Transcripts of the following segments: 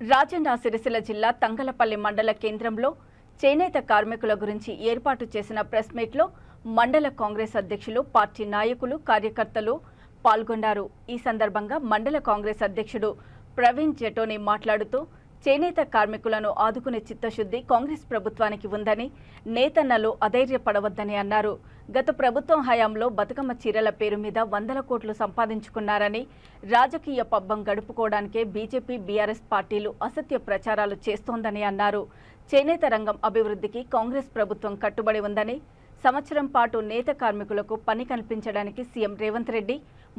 రాజన్న సిరిసిల్ల జిల్లా తంగలపల్లి మండల కేంద్రంలో చేనేత కార్మికుల గురించి ఏర్పాటు చేసిన ప్రెస్ మీట్లో మండల కాంగ్రెస్ అధ్యక్షులు పార్టీ నాయకులు కార్యకర్తలు పాల్గొన్నారు. ఈ సందర్భంగా మండల కాంగ్రెస్ అధ్యక్షుడు ప్రవీణ్ జెటోని మాట్లాడుతూ చేనేత కార్మికులను ఆదుకునే చిత్తశుద్ధి కాంగ్రెస్ ప్రభుత్వానికి ఉందని నేతన్నలు అధైర్యపడవద్దని అన్నారు. గత ప్రభుత్వం హయాంలో బతుకమ్మ చీరల పేరు మీద వందల కోట్లు సంపాదించుకున్నారని రాజకీయ పబ్బం గడుపుకోవడానికే బీజేపీ బీఆర్ఎస్ పార్టీలు అసత్య ప్రచారాలు చేస్తోందని అన్నారు. చేనేత రంగం అభివృద్ధికి కాంగ్రెస్ ప్రభుత్వం కట్టుబడి ఉందని సంవత్సరం పాటు నేత కార్మికులకు పని కల్పించడానికి సీఎం రేవంత్ రెడ్డి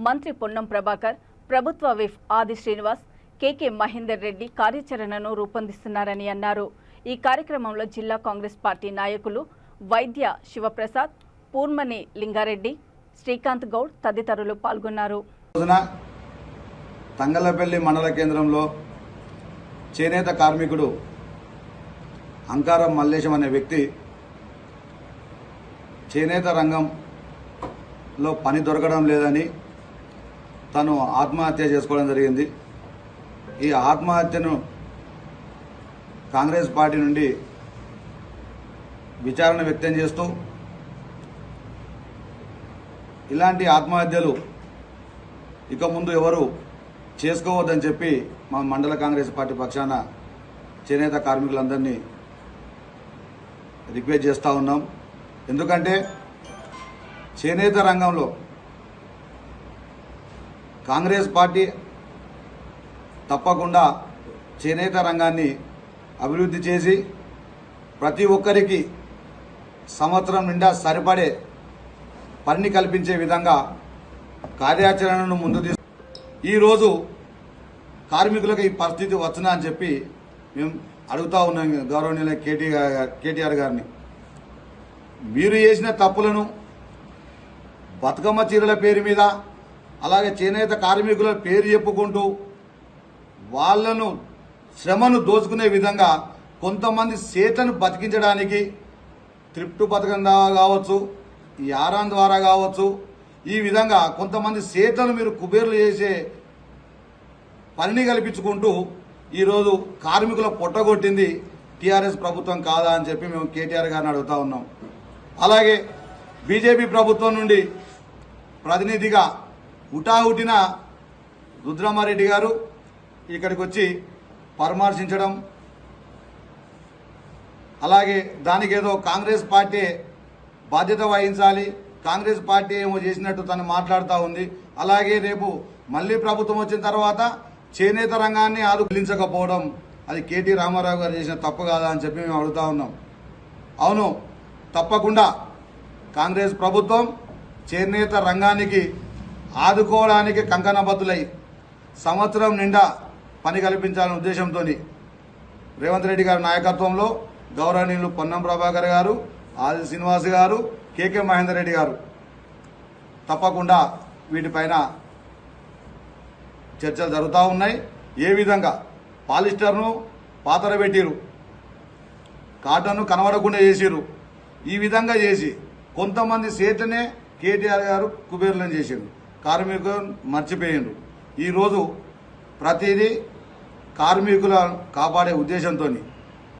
మంత్రి పొన్నం ప్రభాకర్ ప్రభుత్వ విఫ్ ఆది శ్రీనివాస్ కేకే మహేందర్ రెడ్డి కార్యాచరణను రూపొందిస్తున్నారని అన్నారు. ఈ కార్యక్రమంలో జిల్లా కాంగ్రెస్ పార్టీ నాయకులు వైద్య శివప్రసాద్ పూర్మని లింగారెడ్డి శ్రీకాంత్ గౌడ్ తదితరులు పాల్గొన్నారు. తంగలపల్లి మండల కేంద్రంలో చేనేత కార్మికుడు అంకారం మల్లేశం అనే వ్యక్తి చేనేత రంగంలో పని దొరకడం లేదని తను ఆత్మహత్య చేసుకోవడం జరిగింది. ఈ ఆత్మహత్యను కాంగ్రెస్ పార్టీ నుండి విచారణ వ్యక్తం చేస్తూ ఇలాంటి ఆత్మహత్యలు ఇక ముందు ఎవరు చేసుకోవద్దని చెప్పి మా మండల కాంగ్రెస్ పార్టీ పక్షాన చేనేత కార్మికులందరినీ రిక్వెస్ట్ చేస్తూ ఉన్నాం. ఎందుకంటే చేనేత రంగంలో కాంగ్రెస్ పార్టీ తప్పకుండా చేనేత రంగాన్ని అభివృద్ధి చేసి ప్రతి ఒక్కరికి సంవత్సరం నిండా సరిపడే పని కల్పించే విధంగా కార్యాచరణను ముందు తీసు ఈరోజు కార్మికులకు ఈ పరిస్థితి వచ్చినా అని చెప్పి మేము అడుగుతా ఉన్నాం గౌరవనీయుల కేటీఆర్ కేటీఆర్ గారిని. మీరు చేసిన తప్పులను బతుకమ్మ చీరల పేరు మీద అలాగే చేనేత కార్మికుల పేరు చెప్పుకుంటూ వాళ్ళను శ్రమను దోచుకునే విధంగా కొంతమంది సేట్లను బతికించడానికి త్రిప్టు పథకం ద్వారా కావచ్చు ఈ ఆరాన్ ద్వారా కావచ్చు. ఈ విధంగా కొంతమంది సేట్లను మీరు కుబేర్లు చేసే పనిని కల్పించుకుంటూ ఈరోజు కార్మికుల పొట్టగొట్టింది టీఆర్ఎస్ ప్రభుత్వం కాదా అని చెప్పి మేము కేటీఆర్ గారిని అడుగుతా ఉన్నాం. అలాగే బీజేపీ ప్రభుత్వం నుండి ప్రతినిధిగా హుటాహుటిన రుద్రమారెడ్డి గారు ఇక్కడికి వచ్చి పరామర్శించడం అలాగే దానికి ఏదో కాంగ్రెస్ పార్టీ బాధ్యత వహించాలి కాంగ్రెస్ పార్టీ ఏమో చేసినట్టు తను మాట్లాడుతూ ఉంది. అలాగే రేపు మళ్ళీ ప్రభుత్వం వచ్చిన తర్వాత చేనేత రంగాన్ని ఆదులించకపోవడం అది కేటీ రామారావు గారు చేసిన తప్పు కాదా అని చెప్పి మేము అడుగుతా ఉన్నాం. అవును తప్పకుండా కాంగ్రెస్ ప్రభుత్వం చేనేత రంగానికి ఆదుకోవడానికి కంకణబద్దులై సంవత్సరం నిండా పని కల్పించాలనే ఉద్దేశంతో రేవంత్ రెడ్డి గారి నాయకత్వంలో గౌరవనీయులు పొన్నం ప్రభాకర్ గారు ఆది శ్రీనివాస్ గారు కేకే మహేందర్ రెడ్డి గారు. తప్పకుండా వీటిపైన చర్చలు జరుగుతూ ఉన్నాయి. ఏ విధంగా పాలిస్టర్ను పాతర పెట్టిరు కాటన్ను కనబడకుండా చేసిరు ఈ విధంగా చేసి కొంతమంది సేట్లనే కేటీఆర్ గారు కుబేరులను చేసిండు కార్మికులు మర్చిపోయిండ్రు ఈరోజు ప్రతిదీ కార్మికుల కాపాడే ఉద్దేశంతో